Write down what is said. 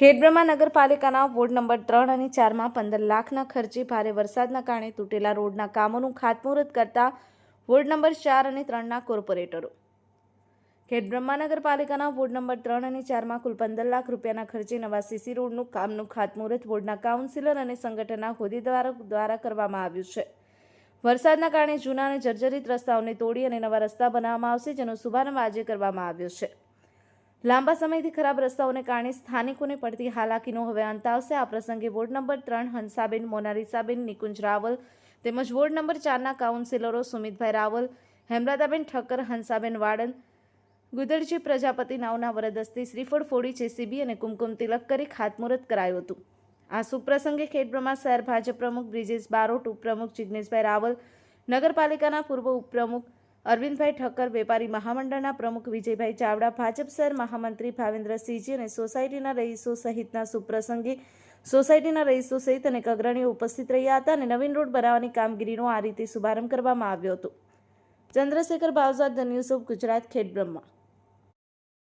ખેડબ્રહ્મા નગરપાલિકાના ward number ત્રણ અને ચારમાં પંદર લાખના ખર્ચે ભારે વરસાદના કારણે તૂટેલા રોડના કામોનું ખાતમુહૂર્ત કરતા વોર્ડ નંબર ચાર અને ત્રણના કોર્પોરેટરો. ખેડબ્રહ્મા નગરપાલિકાના વોર્ડ નંબર ત્રણ અને ચારમાં કુલ પંદર લાખ રૂપિયાના ખર્ચે નવા સીસી રોડનું કામનું ખાતમુહૂર્ત વોર્ડના કાઉન્સિલર અને સંગઠનના હોદ્દેદારો દ્વારા કરવામાં આવ્યું છે. વરસાદના કારણે જૂના અને જર્જરિત રસ્તાઓને તોડી અને નવા રસ્તા બનાવવામાં આવશે, જેનો શુભારંભ આજે કરવામાં આવ્યો છે. લાંબા સમયથી ખરાબ રસ્તાઓને કારણે સ્થાનિકોને પડતી હાલાકીનો હવે અંત આવશે. આ પ્રસંગે વોર્ડ નંબર ત્રણ હંસાબેન મોનારીસાબેન નિકુંજ રાવલ તેમજ વોર્ડ નંબર ચારના કાઉન્સિલરો સુમિતભાઈ રાવલ હેમરાદાબેન ઠક્કર, હંસાબેન વાડન ગુદરજી પ્રજાપતિ નાવના વરદસ્તી શ્રીફળ ફોડી જેસીબી અને કુમકુમ તિલક કરી ખાતમુહૂર્ત કરાયું હતું. આ સુપ્રસંગે ખેડબ્રહ્મા શહેર ભાજપ પ્રમુખ બ્રિજેશ બારોટ, ઉપપ્રમુખ જિગ્નેશભાઈ રાવલ, નગરપાલિકાના પૂર્વ ઉપપ્રમુખ અરવિંદભાઈ ઠક્કર વેપારી મહામંડળના પ્રમુખ વિજયભાઈ ચાવડા, ભાજપ શહેર મહામંત્રી ભાવેન્દ્રસિંહજી અને સોસાયટીના રહીશો સહિતના સુપ્રસંગે. સોસાયટીના રહીશો સહિત અનેક અગ્રણીઓ ઉપસ્થિત રહ્યા હતા અને નવીન રોડ બનાવવાની કામગીરીનો આ રીતે શુભારંભ કરવામાં આવ્યો હતો. ચંદ્રશેખર ભાવસાદ ધ ગુજરાત, ખેડબ્રહ્મા.